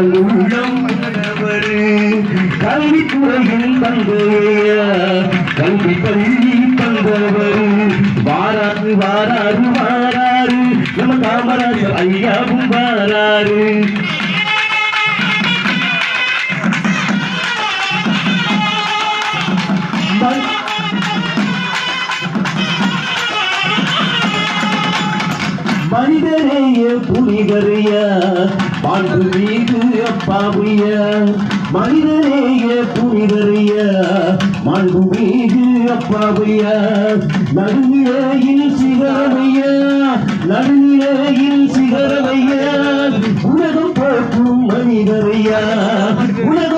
உள்ளம் மன்னவரு கல்வித்துறையில் தந்தையா கல்வி பள்ளி தந்தவர் வாராறு வாராறு வாராறு நம்ம காமராஜர் ஐயாவும் வாராரு. ம- மனிதரேய புனிதரையா பாண்டு மீது அப்பாவையா மனிதரேய புனிதரையா மாண்பு மீது அப்பாவையா நடுநிலையில் சிகரவையா. நடுநிலையில் சிகரவையா. உலகம் போற்றும் மனிதரையா. உலகம்